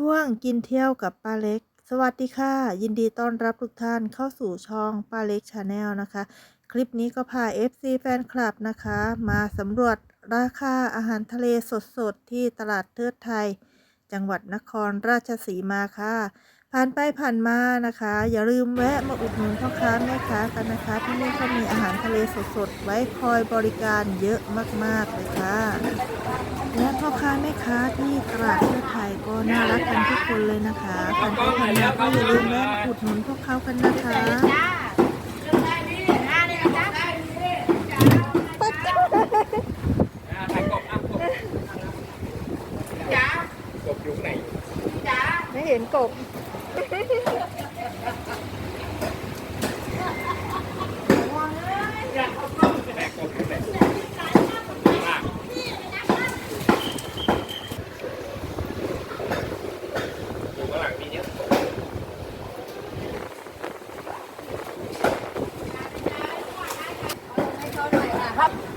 ช่วงกินเที่ยวกับป้าเล็ก สวัสดีค่ะ ยินดีต้อนรับทุกท่านเข้าสู่ช่องป้าเล็กชาแนลนะคะ คลิปนี้ก็พา FC แฟนคลับนะคะ มาสำรวจราคาอาหารทะเลสดๆ ที่ตลาดเทิดไทย จังหวัดนครราชสีมาค่ะ ผ่านไปผ่านมานะคะ อย่าลืมแวะมาอุดหนุนพ่อค้าแม่ค้ากันนะคะ ที่นี่เขามีอาหารทะเลสดๆ ไว้คอยบริการเยอะมากๆเลยค่ะ และพ่อค้าแม่ค้าที่ตลาดเพื่อไทยก็น่ารักกันทุกคนเลยนะคะผ่านไปผ่านมาก็อย่าลืมแวะมาอุดหนุนพวกเขากันนะคะอ่าถ่ายกบอะกบจ้ากบอยู่ไหนไม่เห็นกบ 他。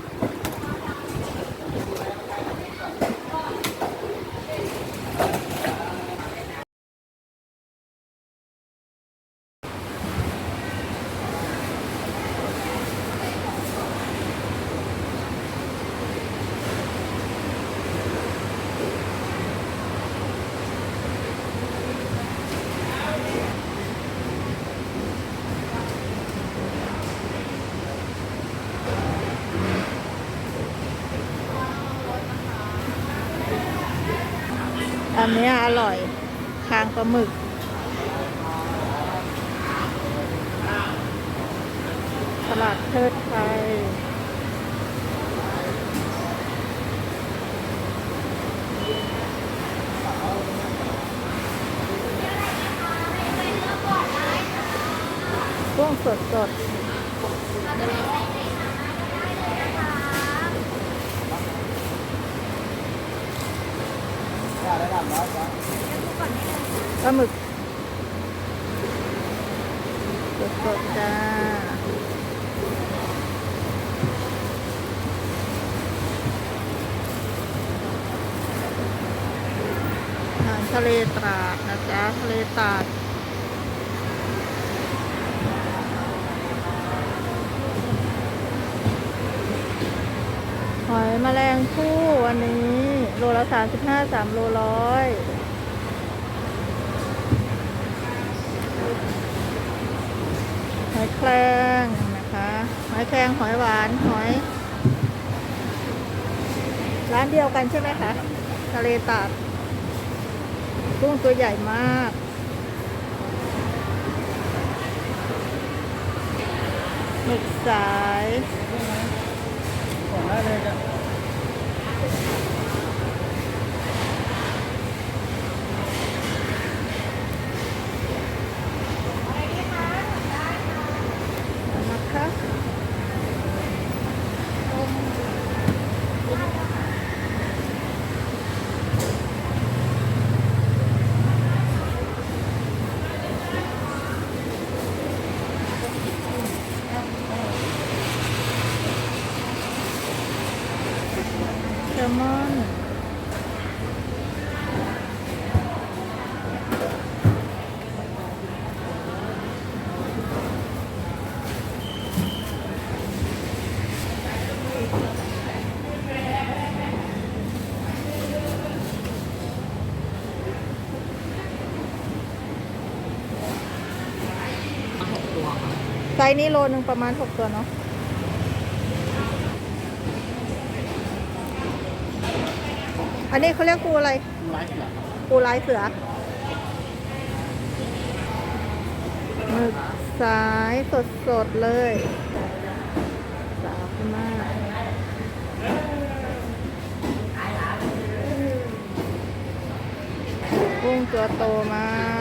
อันนี้อร่อยคางปลาหมึก ตลาดเทิดไทย กุ้งสดสดปลาหมึกสดๆจ้าอาหารทะเลตราดนะจ๊ะทะเลตราดหอยแมลงภู่อันนี้ โลละสามสิบห้าสามโลร้อย อยแครงนะคะหอยแครงหอยหวานหอย ร้านเดียวกันใช่ไหมคะทะเลตาดกุ้งตัวใหญ่มากหมึกสายได้เลยจ้ะแซลมอน ไซส์นี้โลนึงประมาณหกตัวเนาะอันนี้เขาเรียกปูอะไรปูลายเสือหมึกสายสดสดเลยสาวมากกุ้งตัวโตมาก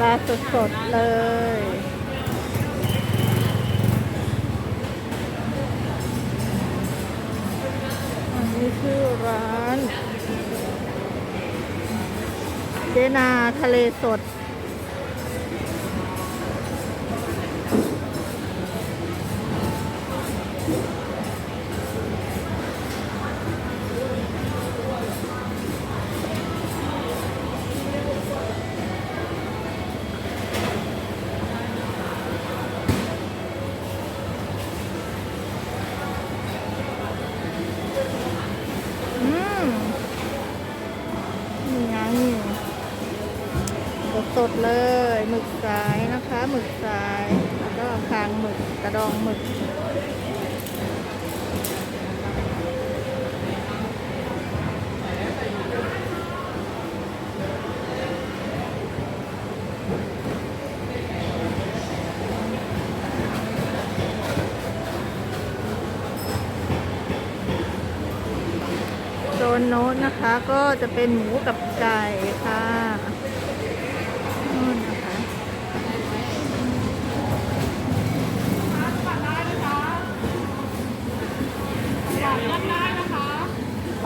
ปลาสดๆเลย อันนี้ชื่อร้าน เจนาทะเลสด หมึกสาย แล้วก็คางหมึกกระดองหมึก โซนโน้ตนะคะก็จะเป็นหมูกับไก่ค่ะ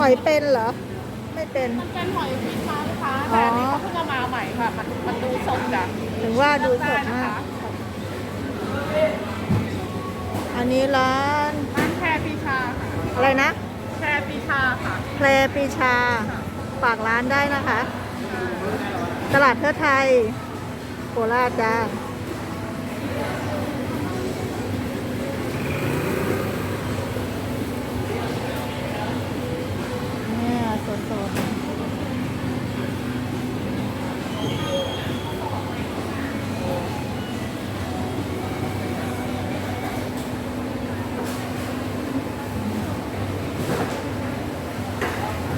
อยเป็นเหรอ ไม่เป็น มันเป็นหอยฟิชฟ้านะคะอ๋อแต่อันนี้เขาเพิ่งเอามาใหม่ค่ะ มันมันดูสดจ้ะถึงว่าดูสดนะมากคะอันนี้ร้านร้านแพรปีชาค่ะอะไรนะ แพรปีชาค่ะแพรปรีชา ฝากร้านได้นะคะ ตลาดเพื่อไทย โคราชจ้า เนี่ย สด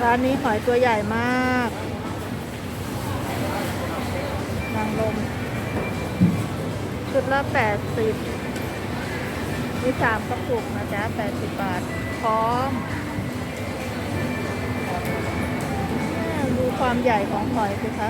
ร้านนี้หอยตัวใหญ่มากนางลม ชุดละแปดสิบมีสามกระปุกนะจ๊ะแปดสิบบาท พร้อม ความใหญ่ของหอยสิคะ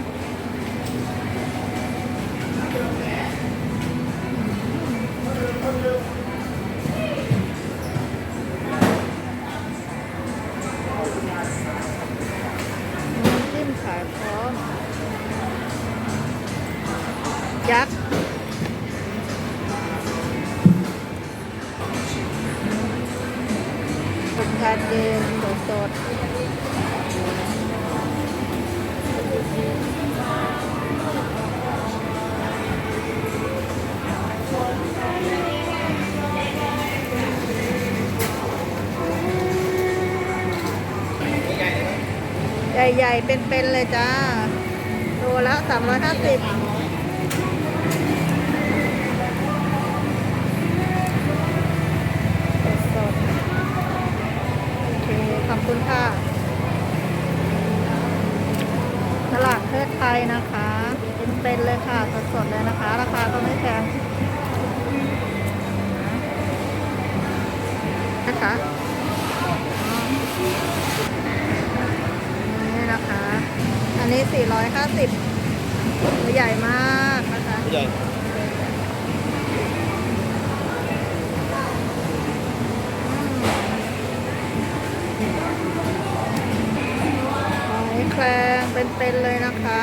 หญ่ๆ เป็นๆเลยจ้าโลละสามร้อยห้าสิบสดๆโอเค ขอบคุณค่ะ ตลาดเทิดไทยนะคะ เป็นๆเลยค่ะ สดๆเลยนะคะ ราคาก็ไม่แพงนะคะนี่นะคะ อันนี้ 450ตัวใหญ่มากนะคะใหญ่หอยแครงเป็นๆเลยนะคะ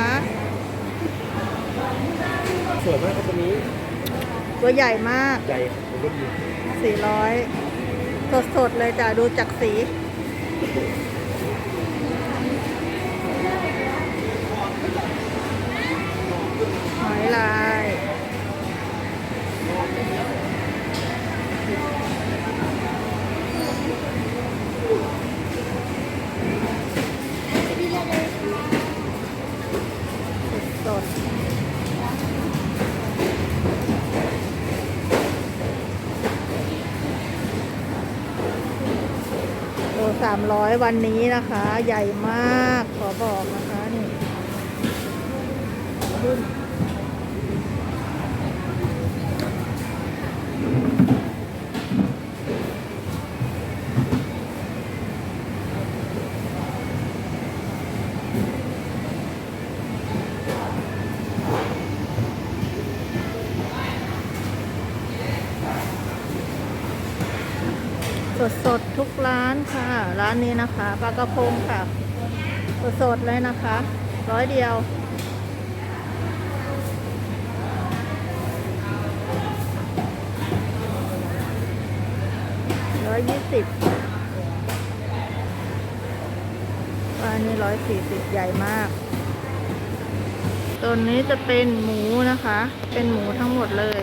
สวยมากครับตัวนี้ตัวใหญ่มาก ใหญ่ผมก็มี400 สดๆเลยจ้ะดูจากสี หอยลายสดโลสามร้อยวันนี้นะคะ ใหญ่มาก ขอบอกนะคะ นี่ขึ้นส สดๆทุกร้าน ค่ะ ร้านนี้นะคะปลากระพงค่ะสดๆเลยนะคะ ร้อยเดียวร้อยยี่สิบอันนี้ร้อยสี่สิบใหญ่มากตัวนี้จะเป็นหมูนะคะ เป็นหมูทั้งหมดเลย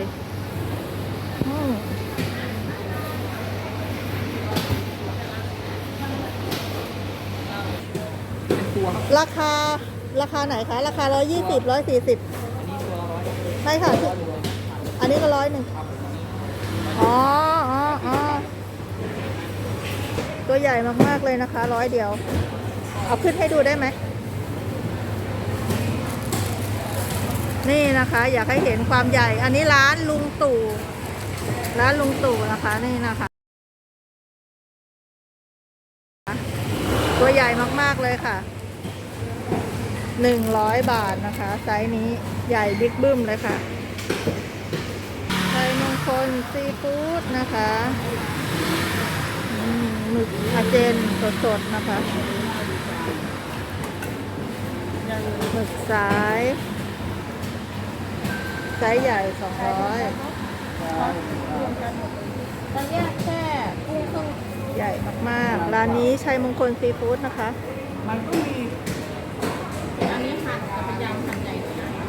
ราคาราคาไหนคะ ราคาร้อยยี่สิบร้อยสี่สิบใช่ค่ะที่อันนี้ก็ร้อยหนึ่งอ๋ออ๋ออ๋อตัวใหญ่มาก ๆ เลยนะคะ ร้อยเดียว เอาขึ้นให้ดูได้ไหม นี่นะคะ อยากให้เห็นความใหญ่ อันนี้ร้านลุงตู่ ร้านลุงตู่นะคะ นี่นะคะ ตัวใหญ่มาก ๆ เลยค่ะ หนึ่งร้อยบาทนะคะ ไซส์นี้ใหญ่บิ๊กบึ้มเลยค่ะไข่มงคลซีฟู้ดนะคะหมึกอาเจนสดๆนะคะหมึกสายไซส์ใหญ่สองร้อยตอนนี้แค่กุ้งใหญ่มากๆ ร้านนี้ชัยมงคลซีฟู้ดนะคะ มันก็มี อันนี้หั่นกับพยายามหั่นใหญ่หน่อยนะ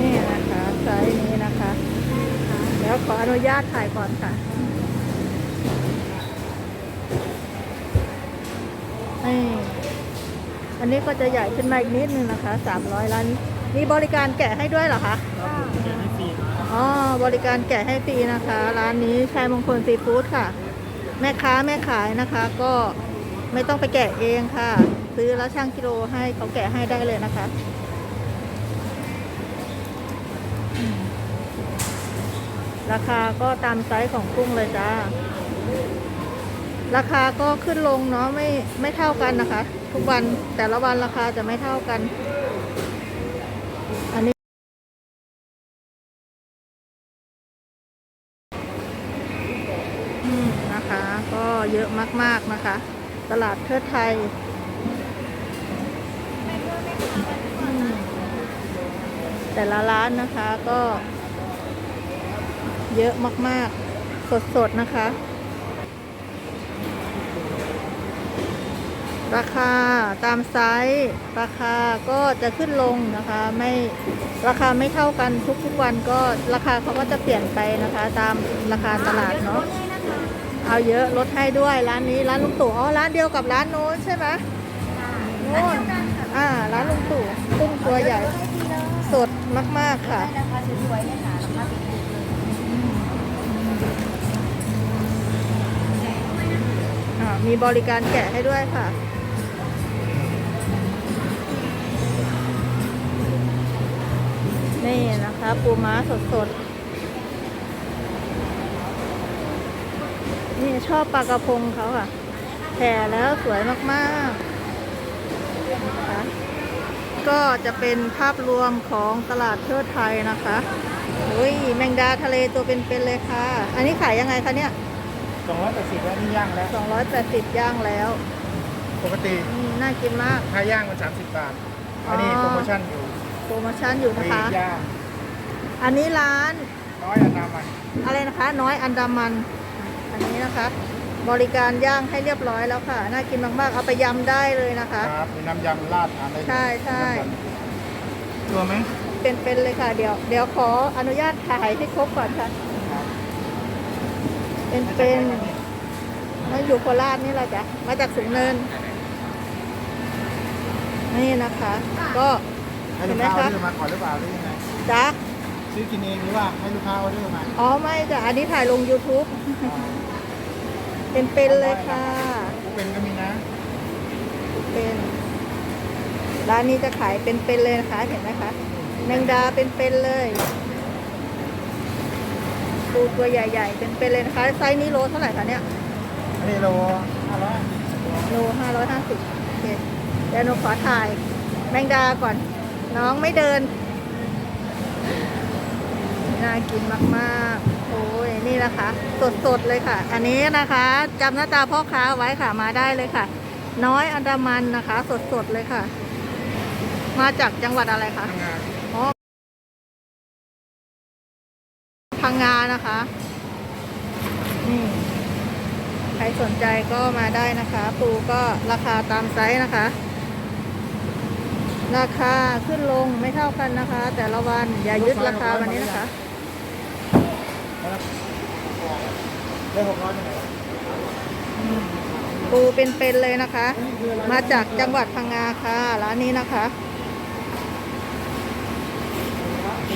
นี่นะคะไซส์นี้นะคะ แล้วขออนุ ญาตถ่ายก่อนค่ะนี่อันนี้ก็จะใหญ่ขึ้นมาอีกนิดนึงนะคะสามร้อยล้านมีบริการแกะให้ด้วยเหรอคะอ๋อบริการแกะให้ฟรีนะคะ ร้านนี้ชัยมงคลซีฟู้ดค่ะ แม่ค้าแม่ขายนะคะ ก็ไม่ต้องไปแกะเองค่ะ ซื้อแล้วช่างกิโลให้เขาแกะให้ได้เลยนะคะ ราคาก็ตามไซส์ของกุ้งเลยจ้า ราคาก็ขึ้นลงเนาะไม่ไม่เท่ากันนะคะ ทุกวันแต่ละวันราคาจะไม่เท่ากัน อันนี้ อืมนะคะ ก็เยอะมากๆนะคะ ตลาดเทิดไทยแต่ละร้านนะคะก็ เยอะมากๆ สดๆ นะคะ ราคาตามไซส์ ราคาก็จะขึ้นลงนะคะ ไม่ราคาไม่เท่ากันทุกๆวันก็ราคาเขาก็จะเปลี่ยนไปนะคะ ตามราคาตลาดเนาะเอาเยอะลดให้ด้วยร้านนี้ร้านลุงตู่อ๋อร้านเดียวกับร้านโน้นใช่ไหมโน้นอ่าร้านลุงตู่กุ้งตัวใหญ่ สดมากๆค่ะ มีบริการแกะให้ด้วยค่ะ นี่นะคะ ปูม้าสดๆ นี่ชอบปลากระพงเขาค่ะแผ่แล้วสวยมากๆนะคะก็จะเป็นภาพรวมของตลาดเทิดไทยนะคะเฮ้ยแมงดาทะเลตัวเป็นๆเลยค่ะ อันนี้ขายยังไงคะเนี่ย สองร้อยแปดสิบแล้วนี่ย่างแล้ว 280 ย่างแล้วปกติอืมน่ากินมาก ถ้าย่างมันสามสิบบาท อันนี้อ๋อ โปรโมชั่นอยู่โปรโมชั่นอยู่ฟนะรีคะ ย่างอันนี้ร้านน้อยอันนามันอะไรนะคะ น้อยอันดามันอันนี้นะคะ บริการย่างให้เรียบร้อยแล้วค่ะ น่ากินมากๆ เอาไปยำได้เลยนะคะ ครับมีน้ำยำราดทานได้เลยใช่ใช่น้ำยำตัวไหมเป็นๆเลยค่ะ เดี๋ยว เดี๋ยวขออนุญาตถ่ายให้ครบก่อนค่ะ ครับเป็นๆมาอยู่โคราชนี่แหละจ้ะ มาจากสูงเนิน นี่นะคะ ก็ให้เห็ลูนกไหมค้าออคะเดอร์มาก่อนหรือเปล่าหรือยังไงจ๊ะซื้อกินเองหรือว่าให้ลูกค้าออเดอร์มาอ๋อไม่จ้ะ อันนี้ถ่ายลง YouTube เป็นๆเลยค่ะผู้เป็นก็มีนะ เป็นร้านนี้จะขายเป็นๆเลยนะคะ เห็นไหมคะแมงดาเป็นๆเลย ปูตัวใหญ่ๆ เป็นๆเลยนะคะ ไซส์นี้โลเท่าไหร่คะเนี่ยอันนี้โลห้าร้อยโลห้าร้อยห้าสิบโอเคเดี๋ยวหนูขอถ่ายแมงดาก่อน น้องไม่เดิน น่ากินมากๆ โอ้ยนี่นะคะ สดๆเลยค่ะ อันนี้นะคะจำหน้าตาพ่อค้าไว้ค่ะมาได้เลยค่ะ น้อยอันดามันนะคะ สดๆเลยค่ะ มาจากจังหวัดอะไรคะ พังงานะคะนี่ใครสนใจก็มาได้นะคะ ปูก็ราคาตามไซส์นะคะ ราคาขึ้นลงไม่เท่ากันนะคะ แต่ละวันอย่ายึดราคาวันนี้นะคะได้หกร้อยเท่าไหร่ปูเป็นๆเลยนะคะ มาจากจังหวัดพังงาค่ะร้านนี้นะคะ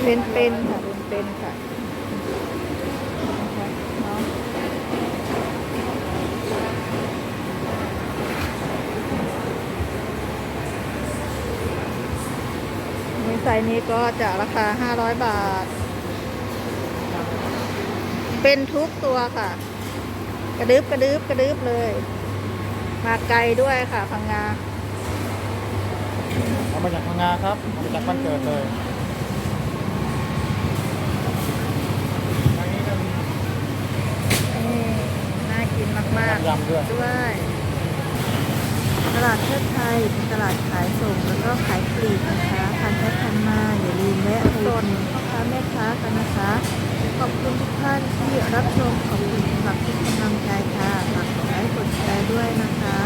เป็นๆค่ะเป็นๆค่ะนะคะเนาะนี่ ไซส์นี้ก็จะราคา 500 บาท เป็นทุกตัวค่ะ กระดึบกระดึบกระดึบเลย มาไกลด้วยค่ะพังงาเอามาจากพังงาครับเอามาจากบ้านเกิดเลยทางนี้ก็มีนี่น่ากินมากๆยำด้วยด้วยตลาดเทิดไทยเป็นตลาดขายส่งแล้วก็ขายปลีกนะคะ ผ่านไปผ่านมาอย่าลืมแวะโซนพ่อค้าแม่ค้ากันนะคะ ขอบคุณทุกท่านที่รับชมขอบคุณสำหรับทุกกำลังใจค่ะฝากกดไลค์กดแชร์ด้วยนะคะ